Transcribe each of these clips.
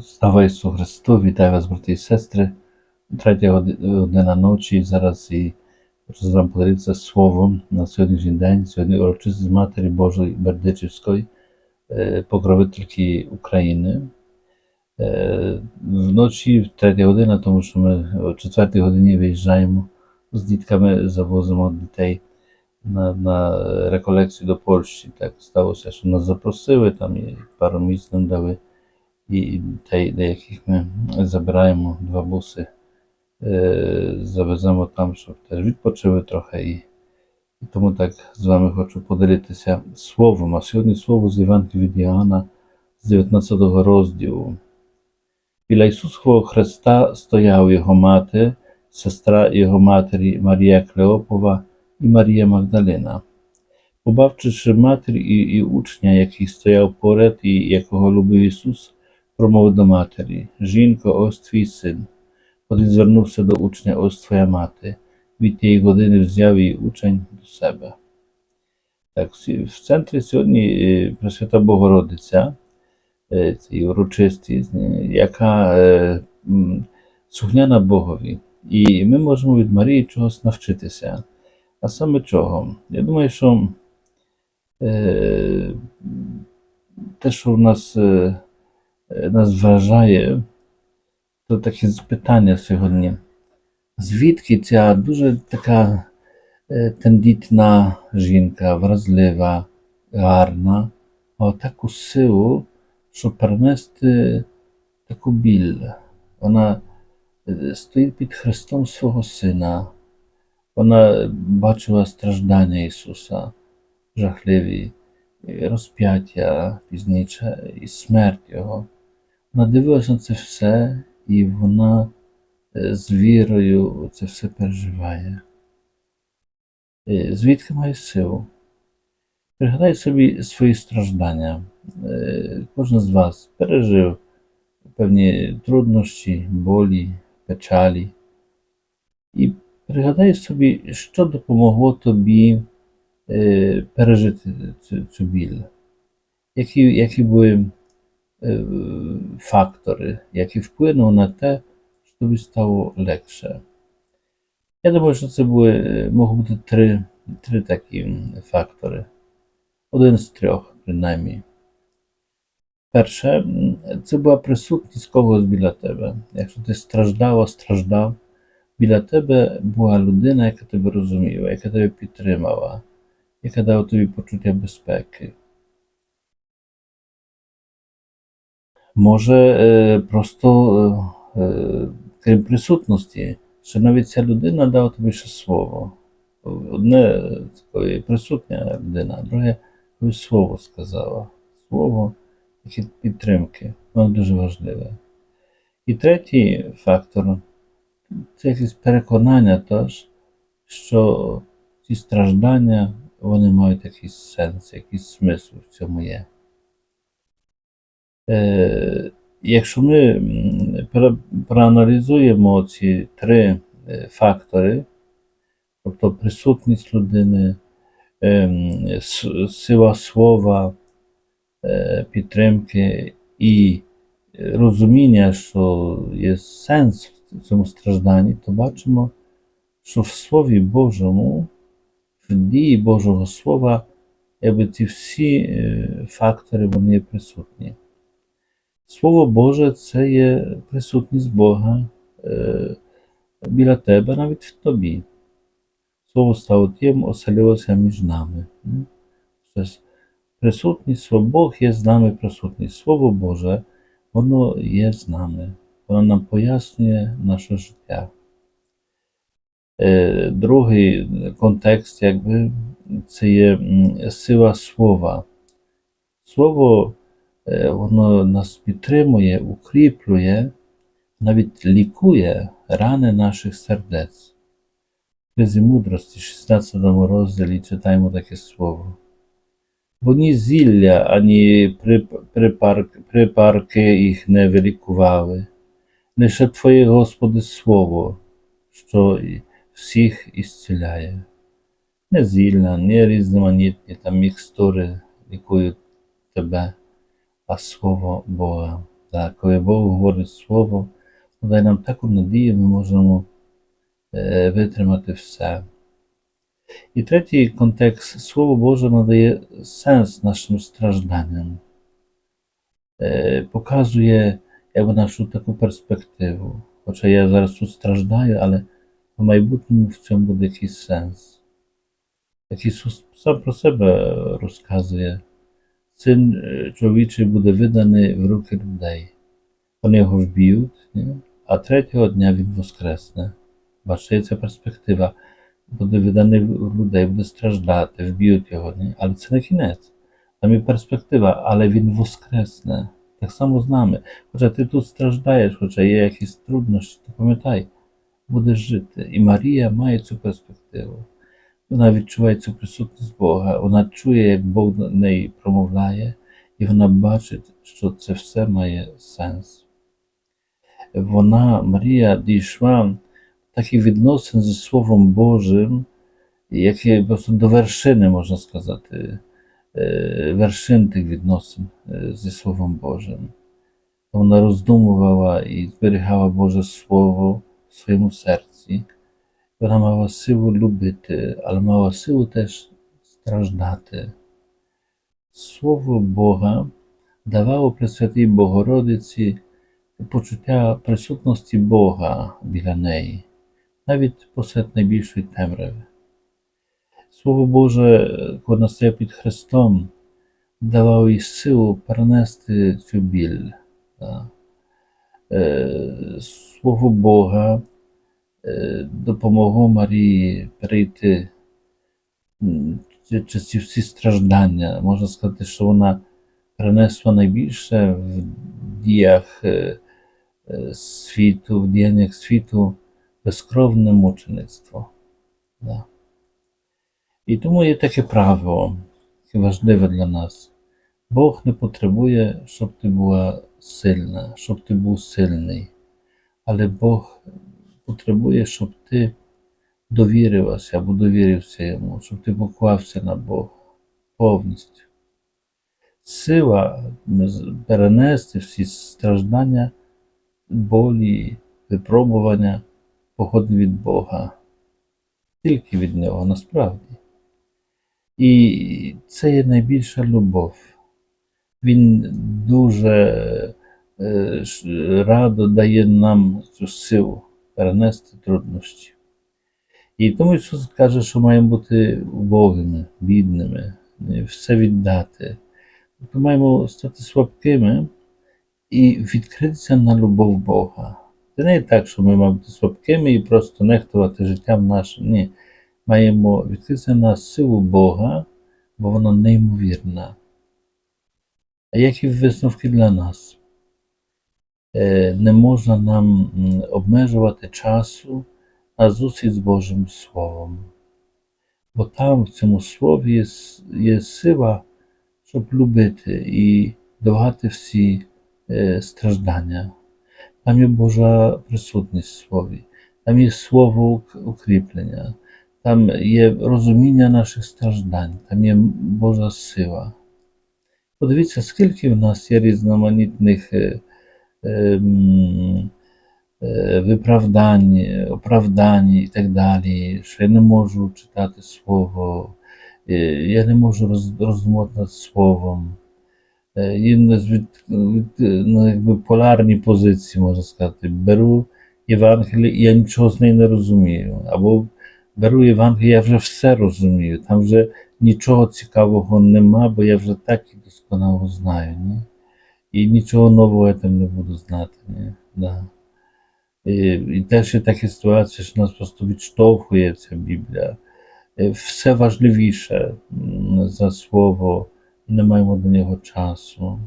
Слава Ісусу Христу, вітаю вас, брати і сестри. Третя година ночі. Зараз і хочу з поділитися словом на сьогоднішній день. Сьогодні урочистість Матері Божої Бердичівської, е, покровительки України. Е, Вночі в третя година, тому що ми о четвертій годині виїжджаємо з дітками, завозимо дітей на, на реколекцію до Польщі. Так сталося, що нас запросили, там і пару місць нам дали і те- деяких ми забираємо два буси, е, завеземо там, щоб теж відпочили трохи. І, і тому так з вами хочу поділитися словом. А сьогодні слово з Євангелія від Іоанна з 19 розділу. Біля Ісусового Христа стояла його мати, сестра його матері Марія Клеопова і Марія Магдалина. Побавчивши матір і, і учня, який стояв поряд і якого любив Ісус, промовив до матері: Жінко, ось твій син. Потім звернувся до учня, ось твоя мати. Від тієї години взяв її учень до себе. Так, в центрі сьогодні е, Пресвята Богородиця, е, цій урочистість, яка е, м, слухняна Богові. І ми можемо від Марії чогось навчитися. А саме чого? Я думаю, що те, що в нас, нас вражає, то таке питання сьогодні. Звідки ця дуже така е, тендітна жінка, вразлива, гарна, мала таку силу, щоб перенести таку біль. Вона е, стоїть під Христом свого Сина. Вона бачила страждання Ісуса, жахливі, розп'яття пізніше, і смерть Його. Вона дивилася на це все, і вона е, з вірою це все переживає. Е, Звідки має силу? Пригадай собі свої страждання. Е, Кожен з вас пережив певні труднощі, болі, печалі. І пригадай собі, що допомогло тобі пережити цю, цю біль. Які, які були е, фактори, які вплинули на те, що тобі стало легше. Я думаю, що це були, е, можуть бути три, три такі м, фактори. Один з трьох, принаймні. Перше, м, це була присутність когось біля тебе. Якщо ти страждала, страждав, біля тебе була людина, яка тебе розуміла, яка тебе підтримала, яка дала тобі почуття безпеки. Може, е, просто е, е, крім присутності, що навіть ця людина дала тобі ще слово. Одне такої присутня людина, а друге тобі слово сказала. Слово підтримки. Воно дуже важливе. І третій фактор це якесь переконання теж, що ці страждання вони мають якийсь сенс, якийсь смисл в цьому є. Е, якщо ми проаналізуємо ці три е, фактори, тобто присутність людини, ем, сила слова, е, підтримки і е, розуміння, що є сенс в цьому стражданні, то бачимо, що в Слові Божому, в дії Божого Слова, якби ці всі е, фактори вони є присутні. Слово Боже це є присутність Бога е, біля тебе, навіть в тобі. Слово стало тим, оселилося між нами. Присутність Слово Бог є з нами присутній. Слово Боже, воно є з нами. Воно нам пояснює наше життя. Е, Другий контекст, якби, це є сила слова. Слово воно нас підтримує, укріплює, навіть лікує рани наших сердець. В книзі мудрості, 16 розділі читаємо таке слово. Бо ні зілля, ані припарки їх не вилікували. Лише Твоє, Господи, Слово, що всіх ісціляє. Не зілля, не різноманітні там мікстури лікують тебе, а Слово Бога. Так, коли Бог говорить Слово, дає нам таку надію, ми можемо е, витримати все. І третій контекст Слово Боже надає сенс нашим стражданням, Е, показує якби нашу таку перспективу. Хоча я зараз тут страждаю, але в майбутньому в цьому буде якийсь сенс. Як Ісус сам про себе розказує, син е, чоловічий буде виданий в руки людей. Вони його вб'ють, а третього дня він воскресне. Бачите, ця перспектива. Буде виданий в людей, буде страждати, вб'ють його. Ні? Але це не кінець. Там є перспектива, але він воскресне. Так само з нами. Хоча ти тут страждаєш, хоча є якісь труднощі, то пам'ятай, будеш жити. І Марія має цю перспективу. Вона відчуває цю присутність Бога, вона чує, як Бог до неї промовляє, і вона бачить, що це все має сенс. Вона, Марія, дійшла таких відносин зі Словом Божим, які просто до вершини, можна сказати, е, вершин тих відносин е, зі Словом Божим. Вона роздумувала і зберігала Боже Слово в своєму серці. Вона мала силу любити, але мала силу теж страждати. Слово Бога давало Пресвятій Богородиці почуття присутності Бога біля неї, навіть посеред найбільшої темряви. Слово Боже, коли настає під Христом, давало їй силу перенести цю біль. Е, Слово Бога допомогло Марії перейти через всі страждання. Можна сказати, що вона перенесла найбільше в діях е, е, світу, в діяннях світу безкровне мучеництво. Да. І тому є таке правило, яке важливе для нас. Бог не потребує, щоб ти була сильна, щоб ти був сильний. Але Бог потребує, щоб ти довірилася або довірився йому, щоб ти поклався на Бога повністю. Сила перенести всі страждання, болі, випробування походить від Бога, тільки від Нього насправді. І це є найбільша любов. Він дуже е, радо дає нам цю силу перенести труднощі. І тому Ісус каже, що маємо бути убогими, бідними, все віддати. Тобто маємо стати слабкими і відкритися на любов Бога. Це не так, що ми маємо бути слабкими і просто нехтувати життям нашим. Ні. Маємо відкритися на силу Бога, бо вона неймовірна. А які висновки для нас? Е, Не можна нам обмежувати часу на зустріч з Божим Словом. Бо там, в цьому слові, є, є сила, щоб любити і долати всі е, страждання. Там є Божа присутність в слові, там є слово укріплення, там є розуміння наших страждань, там є Божа сила. Подивіться, скільки в нас є різноманітних е, ем, е, виправдань, оправдань і так далі, що я не можу читати слово, е, я не можу роз, роздумувати над словом. Е, Є нас від, від, ну, якби полярні позиції, можна сказати. Беру Євангеліє, і я нічого з неї не розумію. Або беру Євангеліє, я вже все розумію. Там вже нічого цікавого нема, бо я вже так і досконало знаю. Ні? І нічого нового я там не буду знати. Ні? Да. І, і теж є така ситуація, що нас просто відштовхує ця Біблія. Е, Все важливіше за слово, і не маємо до нього часу.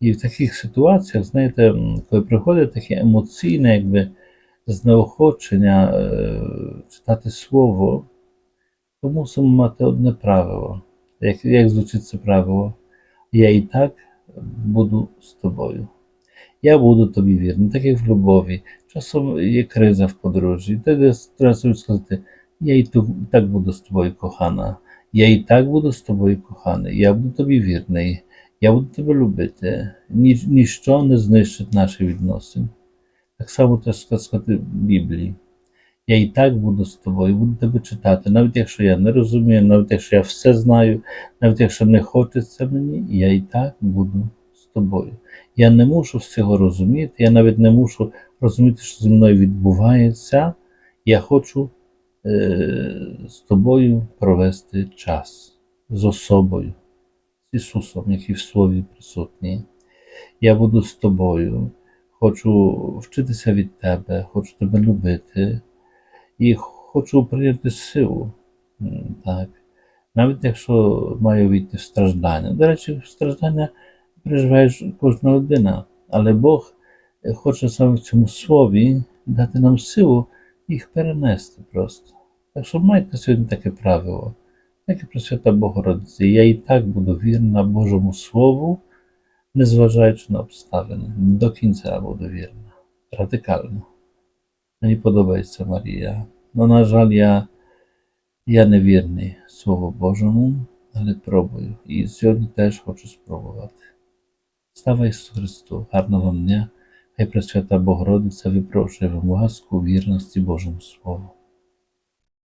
І в таких ситуаціях, знаєте, коли приходить таке емоційне, якби знеохочення е, читати слово, то мусимо мати одне правило. Як, як звучить це правило? Я і так буду з тобою. Я буду тобі вірний, так як в любові. Часом є криза в подружжі. Тоді треба сказати, я і так буду з тобою кохана. Я і так буду з тобою коханий. Я буду тобі вірний. Я буду тебе любити. Ні, ніщо не знищить наші відносини. Так само теж сказати в Біблії. Я і так буду з тобою, буду тебе читати, навіть якщо я не розумію, навіть якщо я все знаю, навіть якщо не хочеться мені, я і так буду з тобою. Я не мушу всього розуміти, я навіть не мушу розуміти, що зі мною відбувається. Я хочу е, з тобою провести час з особою, з Ісусом, який в Слові присутній. Я буду з тобою, хочу вчитися від тебе, хочу тебе любити і хочу прийняти силу. Так. Навіть якщо маю війти в страждання. До речі, страждання переживає кожна людина, але Бог е, хоче саме в цьому слові дати нам силу їх перенести просто. Так що майте сьогодні таке правило, і Пресвята Богородиця. Я і так буду вірна Божому Слову, незважаючи на обставини. До кінця буду вірна. Радикально. Мені подобається Марія. Ну, на жаль, я, я не вірний Слову Божому, але пробую. І сьогодні теж хочу спробувати. Слава Ісусу Христу, гарного дня, хай Пресвята Богородиця випрошує вам ласку вірності Божому Слову.